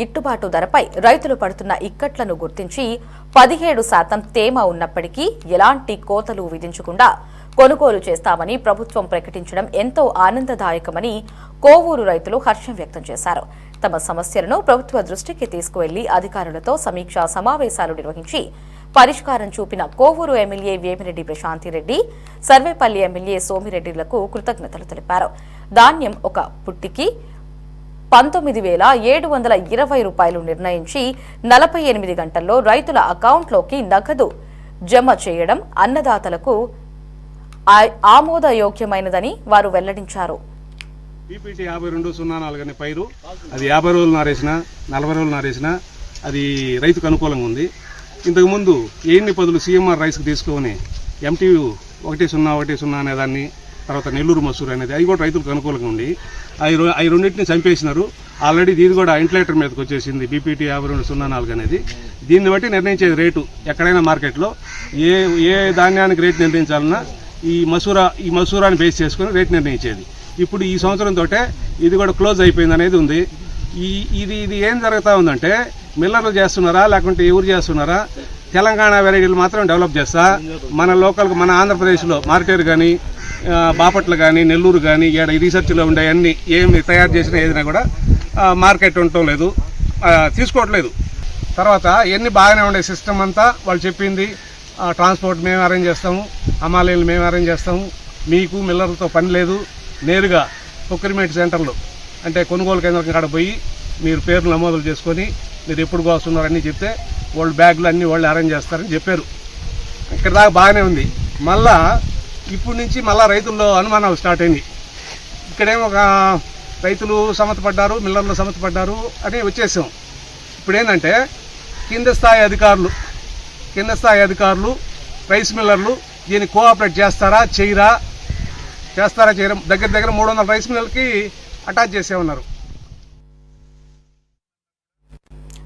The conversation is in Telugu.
గిట్టుబాటు ధరపై రైతులు పడుతున్న ఇక్కట్లను గుర్తించి పదిహేడు శాతం తేమ ఉన్నప్పటికీ ఎలాంటి కోతలు విధించకుండా కొనుగోలు చేస్తామని ప్రభుత్వం ప్రకటించడం ఎంతో ఆనందదాయకమని కోవూరు రైతులు హర్షం వ్యక్తం చేశారు. తమ సమస్యలను ప్రభుత్వ దృష్టికి తీసుకువెళ్ళి అధికారులతో సమీక్షా సమావేశాలు నిర్వహించి పరిష్కారం చూపిన కోవూరు ఎమ్మెల్యే వేమిరెడ్డి ప్రశాంతిరెడ్డి సర్వేపల్లి ఎమ్మెల్యే సోమిరెడ్డిలకు కృతజ్ఞతలు తెలిపారు. ధాన్యం ఒక పుట్టికి పంతొమ్మిది వేల ఏడు వందల ఇరవై రూపాయలు నిర్ణయించి నలభై ఎనిమిది గంటల్లో రైతుల అకౌంట్లోకి నగదు జమ చేయడం అన్నదాతలకు ఆ- ఆమోదయోగ్యమైనదని వారు వెల్లడించారు. పీపీటీ యాభై రెండు సున్నా నాలుగు అనే పైరు. అది యాభై రోజులు నారేసిన నలభై రోజులు నారేసిన అది రైతుకు అనుకూలంగా ఉంది. ఇంతకుముందు ఎన్ని పదులు సీఎంఆర్ రైస్కి తీసుకొని ఎంటీయూ ఒకటి సున్నా ఒకటి సున్నా అనే దాన్ని తర్వాత నెల్లూరు మసూరు అనేది అవి కూడా రైతులకు అనుకూలంగా ఉంది. అవి అవి రెండింటిని చంపేసినారు. ఆల్రెడీ ఇది కూడా ఇంట్లేటర్ మీదకి వచ్చేసింది బీపీటీ యాభై రెండు సున్నా నాలుగు అనేది. దీన్ని బట్టి నిర్ణయించేది రేటు ఎక్కడైనా మార్కెట్లో. ఏ ఏ ధాన్యానికి రేటు నిర్ణయించాలన్నా ఈ మసూరా ఈ మసూరాని బేస్ చేసుకుని రేటు నిర్ణయించేది. ఇప్పుడు ఈ సంవత్సరం తోటే ఇది కూడా క్లోజ్ అయిపోయింది అనేది ఉంది. ఈ ఇది ఇది ఏం జరుగుతూ ఉందంటే మిల్లర్లు చేస్తున్నారా లేకుంటే ఎవరు చేస్తున్నారా? తెలంగాణ వెరైటీలు మాత్రం డెవలప్ చేస్తా. మన లోకల్ మన ఆంధ్రప్రదేశ్లో మార్కెట్ కానీ బాపట్ల కానీ నెల్లూరు కానీ ఏడ రీసెర్చ్లో ఉండే అన్ని ఏమి తయారు చేసిన ఏదైనా కూడా మార్కెట్ ఉండటం లేదు. తీసుకోవట్లేదు. తర్వాత ఎన్ని బాగానే ఉండే సిస్టమ్ అంతా వాళ్ళు చెప్పింది ట్రాన్స్పోర్ట్ మేము అరేంజ్ చేస్తాము అమాలీలు మేము అరేంజ్ చేస్తాము మీకు మిల్లర్లతో పని లేదు నేరుగా ప్రొక్యూర్మెంట్ సెంటర్లు అంటే కొనుగోలు కేంద్రం కాడ పోయి మీరు పేర్లు నమోదులు చేసుకొని మీరు ఎప్పుడు కోస్తున్నారని చెప్తే వాళ్ళు బ్యాగులు అన్నీ వాళ్ళు అరేంజ్ చేస్తారని చెప్పారు. ఇక్కడ దాకా బాగానే ఉంది. మళ్ళా ఇప్పుడు నుంచి మళ్ళా రైతుల్లో అనుమానాలు స్టార్ట్ అయింది. ఇక్కడేమో ఒక రైతులు సమతపడ్డారు మిల్లర్లు సమతపడ్డారు అని వచ్చేసాం. ఇప్పుడు ఏంటంటే కింద స్థాయి అధికారులు కింద స్థాయి అధికారులు రైస్ మిల్లర్లు దీన్ని కోఆపరేట్ చేస్తారా చేయరా? చేస్తారా చేయరా? దగ్గర దగ్గర మూడు వందల రైస్ మిల్లర్కి అటాచ్ చేసే ఉన్నారు